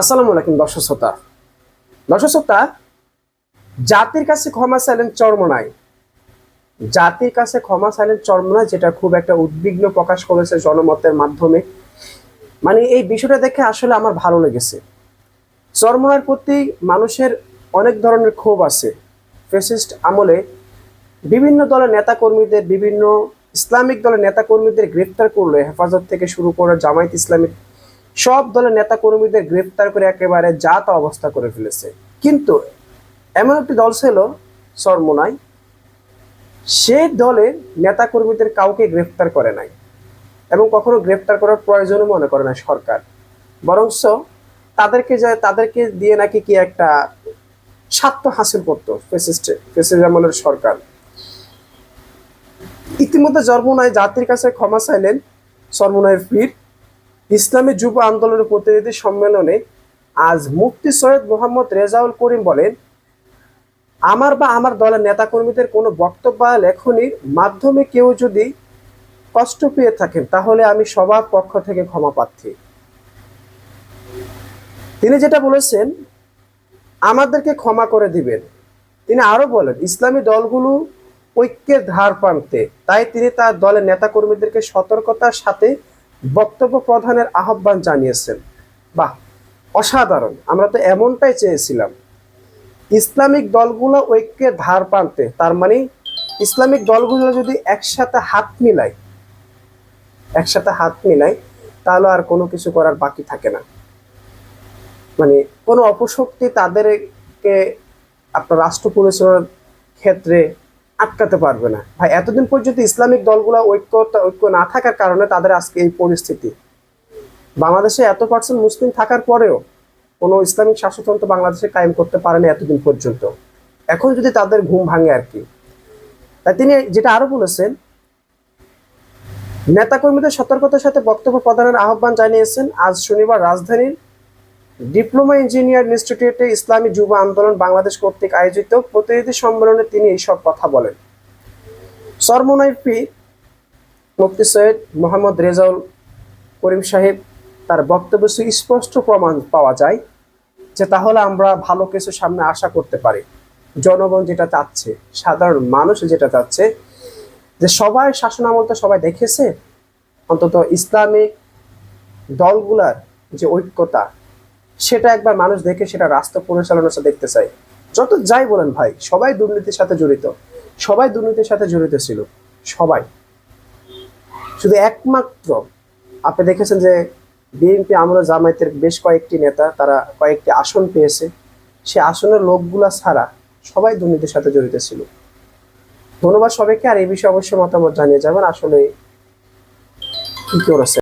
আসসালামু আলাইকুম, দর্শক শ্রোতা। দর্শক শ্রোতা, জাতির কাছে ক্ষমা চাইলেন চর্মনাই জাতির কাছে ক্ষমা চাইলেন চর্মনাই যেটা খুব একটা উদ্বিগ্ন প্রকাশ করেছে জনমতের মাধ্যমে। মানে এই বিষয়টা দেখে আসলে আমার ভালো লেগেছে। চর্মনার প্রতি মানুষের অনেক ধরনের ক্ষোভ আছে। ফেসিস্ট আমলে বিভিন্ন দলের নেতাকর্মীদের, বিভিন্ন ইসলামিক দলের নেতাকর্মীদের গ্রেফতার করলে হেফাজত থেকে শুরু করে জামায়াত ইসলামিক সব দলের নেতাকর্মীদের গ্রেফতার করে একেবারে যা তা অবস্থা করে ফেলেছে। কিন্তু এমন একটি দল ছিল সরমোনাই। সে দলের নেতাকর্মীদের কাউকে গ্রেফতার করে নাই এবং কখনো গ্রেফতার করার প্রয়োজনও মনে করে না সরকার। বরংস তাদেরকে যায় তাদেরকে দিয়ে নাকি কি একটা স্বার্থ হাসিল করতো ফেসিস্টে ফেসিস আমলের সরকার। ইতিমধ্যে জন্মনায় জাতির কাছে ক্ষমা চাইলেন সরমনায়ের পীর। ইসলামী যুব আন্দোলনের প্রতিনিধি সম্মেলনে আজ মুফতি সৈয়দ মোহাম্মদ রেজাউল করিম বলেন, আমার বা আমার দলের নেতাকর্মীদের কোনো বক্তব্য বা লেখনির মাধ্যমে কেউ যদি কষ্ট পেয়ে থাকেন, তাহলে আমি সবার পক্ষ থেকে ক্ষমা প্রার্থী। তিনি যেটা বলেছেন, আমাদেরকে ক্ষমা করে দিবেন। তিনি আরও বলেন, ইসলামী দলগুলো ঐক্যের ধার প্রান্তে। তাই তিনি তার দলের নেতাকর্মীদেরকে সতর্কতার সাথে বক্তব্য প্রদানের আহ্বান জানিয়েছেন। বাহ, অসাধারণ। আমরা তো এমনটাই চেয়েছিলাম। ইসলামিক দলগুলো ঐক্যের ধার প্রান্তে তার মানে ইসলামিক দলগুলো যদি একসাথে হাত মিলায়, একসাথে হাত মিলায়, তাহলে আর কোনো কিছু করার বাকি থাকে না। মানে কোনো অপশক্তি তাদেরকে আপনার রাষ্ট্র পরিচালনার ক্ষেত্রে আটকাতে পারবে না। ভাই, এতদিন পর্যন্ত ইসলামিক দলগুলো ঐক্য ঐক্য না থাকার কারণে তাদের আজকে এই পরিস্থিতি। বাংলাদেশে এত পার্সেন্ট মুসলিম থাকার পরেও কোনো ইসলামিক শাসনতন্ত্র বাংলাদেশে কায়েম করতে পারেনি এতদিন পর্যন্ত। এখন যদি তাদের ঘুম ভাঙে আর কি। তাই তিনি যেটা আরও বলেছেন, নেতাকর্মীদের সতর্কতার সাথে বক্তব্য প্রদানের আহ্বান জানিয়েছেন, আজ শনিবার রাজধানীর ডিপ্লোমা ইঞ্জিনিয়ার ইনস্টিটিউটে ইসলামী যুব আন্দোলন বাংলাদেশ কর্তৃক আয়োজিত প্রতিনিধি সম্মেলনে তিনি এইসব কথা বলেন। সরমোনাই পি মুফতি সৈয়দ মোহাম্মদ রেজাউল করিম সাহেব তার বক্তব্য স্পষ্ট প্রমাণ পাওয়া যায় যে তাহলে আমরা ভালো কিছু সামনে আশা করতে পারি। জনগণ যেটা চাচ্ছে, সাধারণ মানুষ যেটা চাচ্ছে, যে সবাই শাসন তো সবাই দেখেছে, অন্তত ইসলামিক দলগুলার যে ঐক্যতা সেটা একবার মানুষ দেখে সেটা রাষ্ট্র পরিচালনার সাথে দেখতে চাই যত যাই বলেন ভাই, সবাই দুর্নীতির সাথে জড়িত। সবাই দুর্নীতির সাথে জড়িত ছিল। সবাই। শুধু একমাত্র। আপনি দেখেছেন যে বিএনপি আমরা জামায়াতের বেশ কয়েকটি নেতা, তারা কয়েকটি আসন পেয়েছে। সে আসনের লোকগুলা ছাড়া সবাই দুর্নীতির সাথে জড়িত ছিল। ধন্যবাদ সবাইকে, আর এই বিষয়ে অবশ্যই মতামত জানিয়ে যাবেন। আসলে কি করেছে?